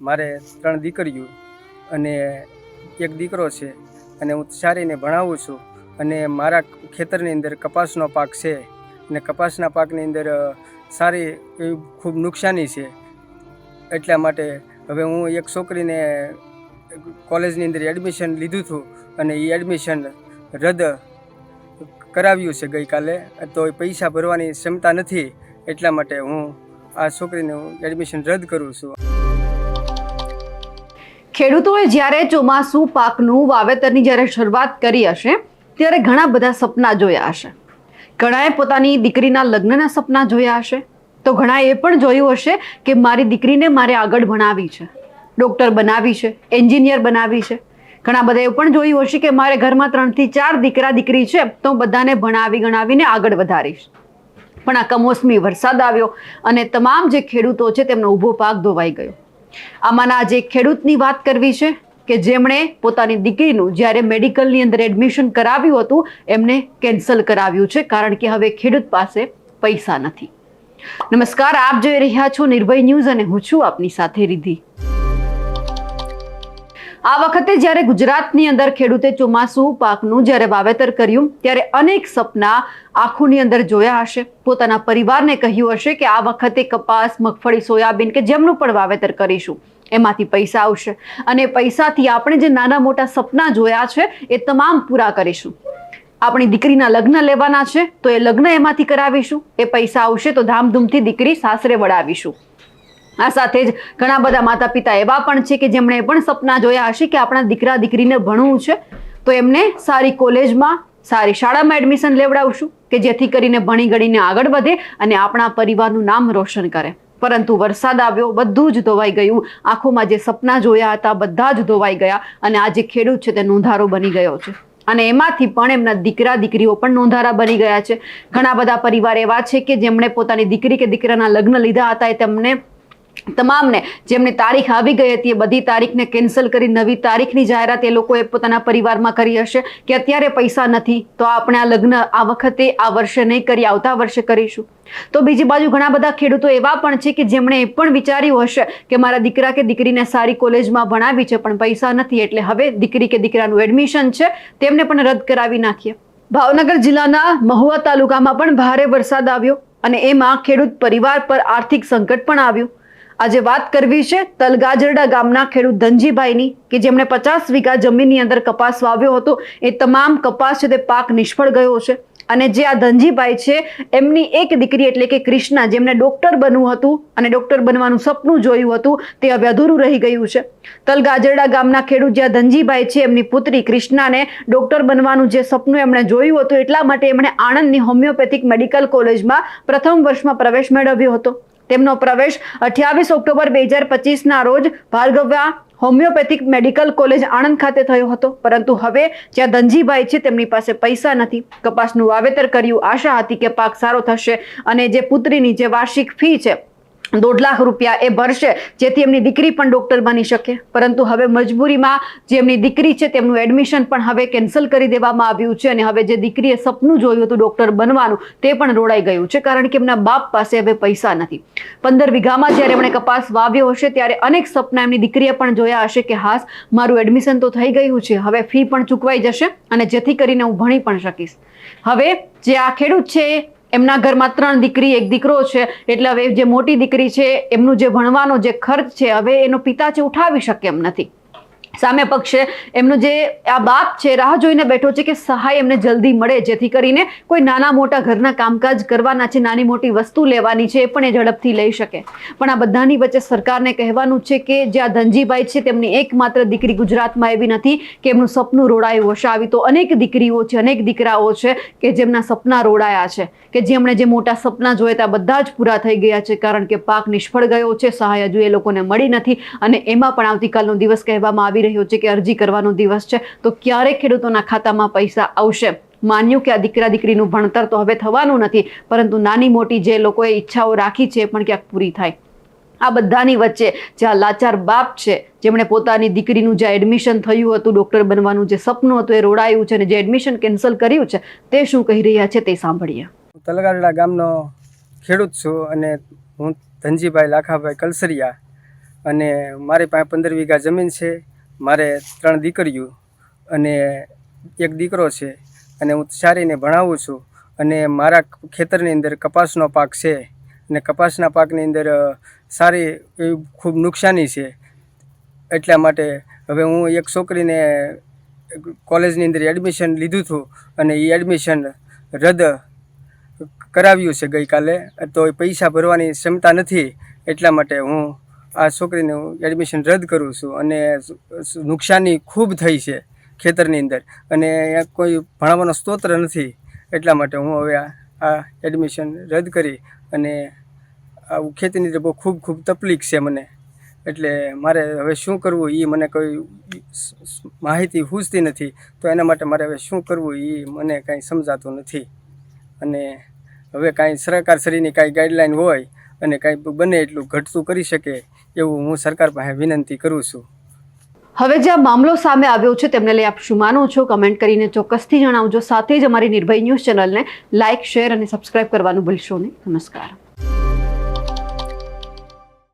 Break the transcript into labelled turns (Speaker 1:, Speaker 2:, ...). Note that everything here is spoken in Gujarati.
Speaker 1: મારે ત્રણ દીકરીઓ અને એક દીકરો છે અને હું સારીને ભણાવું છું અને મારા ખેતરની અંદર કપાસનો પાક છે અને કપાસના પાકની અંદર સારી એવી ખૂબ નુકસાની છે. એટલા માટે હવે હું એક છોકરીને કોલેજની અંદર એડમિશન લીધું હતું અને એ એડમિશન રદ કરાવ્યું છે ગઈકાલે. તો એ પૈસા ભરવાની ક્ષમતા નથી એટલા માટે હું આ છોકરીને એડમિશન રદ કરું છું.
Speaker 2: ખેડૂતોએ જ્યારે ચોમાસું પાકનું વાવેતરની જ્યારે શરૂઆત કરી હશે, ત્યારે ઘણા બધા સપના જોયા હશે. ઘણાએ પોતાની દીકરીના લગ્નના સપના જોયા હશે. તો ઘણાએ એ પણ જોયું હશે કે મારી દીકરીને મારે આગળ ભણાવી છે. ડૉક્ટર બનાવી છે, એન્જિનિયર બનાવી છે. ઘણા બધા એવું પણ જોયું હશે કે મારે ઘરમાં ત્રણથી ચાર દીકરા દીકરી છે, તો બધાને ભણાવી ગણાવીને આગળ વધારીશ. પણ આ કમોસમી વરસાદ આવ્યો અને તમામ જે ખેડૂતો છે, તેમનો ઊભો પાક ધોવાઈ ગયો. આમાંના આજે ખેડૂતની વાત કરવી છે કે જેમણે પોતાની દીકરીનું જ્યારે મેડિકલની અંદર એડમિશન કરાવ્યું હતું, એમને કેન્સલ કરાવ્યું છે કારણ કે હવે ખેડૂત પાસે પૈસા નથી. નમસ્કાર, આપ જોઈ રહ્યા છો નિર્ભય ન્યૂઝ અને હું છું આપની સાથે રિધિ આ વખતે જ્યારે ગુજરાતની અંદર ખેડૂતે ચોમાસું, પાકનું જ્યારે વાવેતર કર્યું, ત્યારે અનેક સપના આંખોની અંદર જોયા હશે. પોતાના પરિવારને કહ્યું હશે કે આ વખતે કપાસ, મગફળી, સોયાબીન કે જેમનું પણ વાવેતર કરીશું, એમાંથી પૈસા આવશે. અને પૈસાથી આપણે જે નાના મોટા સપના જોયા છે, એ તમામ પૂરા કરીશું. આપણી દીકરીના લગ્ન લેવાના છે, તો એ લગ્ન એમાંથી કરાવીશું. એ પૈસા આવશે તો ધામધૂમથી દીકરી સાસરે વડાવીશું આ સાથે જ ઘણા બધા માતા પિતા એવા પણ છે કે જેમણે પણ સપના જોયા હશે કે આપણા દીકરા દીકરીને ભણવું છે. તો એમને સારી કોલેજમાં, સારી શાળામાં એડમિશન લેવડાવશું કે જેથી કરીને ભણી ગણીને આગળ વધે અને આપણા પરિવારનું નામ રોશન કરે. પરંતુ વરસાદ આવ્યો, બધું જ ધોવાઈ ગયું. આંખોમાં જે સપના જોયા હતા, બધા જ ધોવાઈ ગયા અને આ જે ખેડૂત છે તે નોંધારો બની ગયો છે. અને એમાંથી પણ એમના દીકરા દીકરીઓ પણ નોંધારા બની ગયા છે. ઘણા બધા પરિવાર એવા છે કે જેમણે પોતાની દીકરી કે દીકરાના લગ્ન લીધા હતા એ તેમને તમામને જેમની તારીખ આવી ગઈ હતી, એ બધી તારીખને કેન્સલ કરી નવી તારીખની જાહેરાત એ લોકોએ પોતાના પરિવારમાં કરી હશે કે અત્યારે પૈસા નથી, તો આપણે આ લગ્ન આ વખતે, આ વર્ષે નહીં કરી, આવતા વર્ષે કરીશું. તો બીજી બાજુ ઘણા બધા ખેડૂતો એવા પણ છે કે જેમણે એ પણ વિચાર્યું હશે કે મારા દીકરા કે દીકરીને સારી કોલેજમાં ભણાવી છે, પણ પૈસા નથી, એટલે હવે દીકરી કે દીકરાનું એડમિશન છે, તેમને પણ રદ કરાવી નાખીએ. ભાવનગર જિલ્લાના મહુવા તાલુકામાં પણ ભારે વરસાદ આવ્યો અને એમાં ખેડૂત પરિવાર પર આર્થિક સંકટ પણ આવ્યું. આજે વાત કરવી છે તલગાજરડા ગામના ખેડૂત ધનજીભાઈની, કે જેમણે પચાસ વીઘા જમીનની અંદર કપાસ વાવ્યો હતો. એ તમામ કપાસ છે તે પાક નિષ્ફળ ગયો છે. અને જે આ ધનજીભાઈ છે, એમની એક દીકરી એટલે કે ક્રિષ્ના જેમને ડોક્ટર બનવું હતું અને ડોક્ટર બનવાનું સપનું જોયું હતું, તે હવે અધૂરું રહી ગયું છે. તલગાજરડા ગામના ખેડૂત જે આ ધનજીભાઈ છે, એમની પુત્રી ક્રિષ્નાને ડોક્ટર બનવાનું જે સપનું એમણે જોયું હતું, એટલા માટે એમણે આણંદની હોમિયોપેથિક મેડિકલ કોલેજમાં પ્રથમ વર્ષમાં પ્રવેશ મેળવ્યો હતો. તેમનો પ્રવેશ અઠ્યાવીસ ઓક્ટોબર બે હજાર પચીસના રોજ ભાર્ગવ્યા હોમિયોપેથિક મેડિકલ કોલેજ આણંદ ખાતે થયો હતો. પરંતુ હવે જ્યાં ધનજીભાઈ છે તેમની પાસે પૈસા નથી. કપાસનું વાવેતર કર્યું. આશા હતી કે પાક સારો થશે અને જે પુત્રીની જે વાર્ષિક ફી છે દોઢ લાખ રૂપિયા એ ભરશે, જેથી એમની દીકરી પણ ડૉક્ટર બની શકે. પરંતુ હવે મજબૂરીમાં જે એમની દીકરી છે, તેમનું એડમિશન પણ હવે કેન્સલ કરી દેવામાં આવ્યું છે અને હવે જે દીકરીએ સપનું જોયું હતું ડૉક્ટર બનવાનું, તે પણ રોડાઈ ગયું છે, કારણ કે એમના બાપ પાસે હવે પૈસા નથી. પંદર વીઘામાં જ્યારે એમણે કપાસ વાવ્યો હશે, ત્યારે અનેક સપના એમની દીકરીએ પણ જોયા હશે કે હાસ, મારું એડમિશન તો થઈ ગયું છે, હવે ફી પણ ચૂકવાઈ જશે અને જેથી કરીને હું ભણી પણ શકીશ. હવે જે આ ખેડૂત છે એમના ઘરમાં ત્રણ દીકરી, એક દીકરો છે. એટલે હવે જે મોટી દીકરી છે, એમનું જે ભણવાનો જે ખર્ચ છે, હવે એનો પિતા છે ઉઠાવી શકે એમ નથી. સામે પક્ષે એમનો જે આ બાપ છે, રાહ જોઈને બેઠો છે કે સહાય એમને જલ્દી મળે, જેથી કરીને કોઈ નાના મોટા ઘરના કામકાજ કરવાના છે, નાની મોટી વસ્તુ લેવાની છે, એ પણ એ ઝડપથી લઈ શકે. પણ આ બધાની વચ્ચે સરકારને કહેવાનું છે કે જે આ ધનજીભાઈ છે, તેમની એકમાત્ર દીકરી ગુજરાતમાં એવી નથી કે એમનું સપનું રોડાયું હશે આવી તો અનેક દીકરીઓ છે, અનેક દીકરાઓ છે કે જેમના સપના રોડાયા છે, કે જેમણે જે મોટા સપના જોયા બધા જ પૂરા થઈ ગયા છે, કારણ કે પાક નિષ્ફળ ગયો છે, સહાય હજુ એ લોકોને મળી નથી. અને એમાં પણ આવતીકાલનો દિવસ કહેવામાં આવી રહ્યો છે કે અરજી કરવાનો દિવસ છે, તો ક્યારે ખેડૂતોના ખાતામાં પૈસા આવશે? માન્યું કે આ દીકરા દીકરીનું ભણતર તો હવે થવાનું નથી, પરંતુ નાની મોટી જે લોકોએ ઈચ્છાઓ રાખી છે પણ ક્યાંક પૂરી થાય. આ બધાની વચ્ચે જે આ લાચાર બાપ છે, જેમણે પોતાની દીકરીનું જે એડમિશન થયું હતું ડૉક્ટર બનવાનું જે સપનું હતું એ રોડાયું છે અને જે એડમિશન કેન્સલ કર્યું છે, તે શું કહી રહ્યા છે તે સાંભળીએ.
Speaker 1: તલગારડા ગામનો ખેડૂત છું અને હું ધનજીભાઈ લાખાભાઈ કલસરિયા અને મારી પાસે પંદર વીઘા જમીન છે. મારે ત્રણ દીકરીઓ અને એક દીકરો છે અને હું સારીને ભણાવું છું અને મારા ખેતરની અંદર કપાસનો પાક છે અને કપાસના પાકની અંદર સારી એવી ખૂબ નુકસાની છે. એટલા માટે હવે હું એક છોકરીને કોલેજની અંદર એડમિશન લીધું હતું અને એ એડમિશન રદ કરાવ્યું છે ગઈકાલે. તો એ પૈસા ભરવાની ક્ષમતા નથી એટલા માટે હું આ છોકરીને હું એડમિશન રદ કરું છું અને નુકસાની ખૂબ થઈ છે ખેતરની અંદર. અને કોઈ ભણાવવાનો સ્તોત્ર નથી, એટલા માટે હું હવે આ એડમિશન રદ કરી અને આવું ખેતીની અંદર બહુ ખૂબ ખૂબ તકલીફ છે મને. એટલે મારે હવે શું કરવું એ મને કોઈ માહિતી સૂઝતી નથી, તો એના માટે મારે હવે શું કરવું એ મને કાંઈ સમજાતું નથી. અને હવે કાંઈ સરકારશ્રીની કાંઈ ગાઈડલાઈન હોય અને કાંઈ બને એટલું ઘટતું કરી શકે એવું હું સરકાર પાસે વિનંતી કરું છું.
Speaker 2: હવે જે આ મામલો સામે આવ્યો છે, તેમને લઈ આપ શું માનો છો? કમેન્ટ કરીને ચોક્કસથી જણાવજો. સાથે જ અમારી નિર્ભય ન્યૂઝ ચેનલને લાઇક શેર અને સબસ્ક્રાઇબ કરવાનું ભૂલશો નહીં. નમસ્કાર.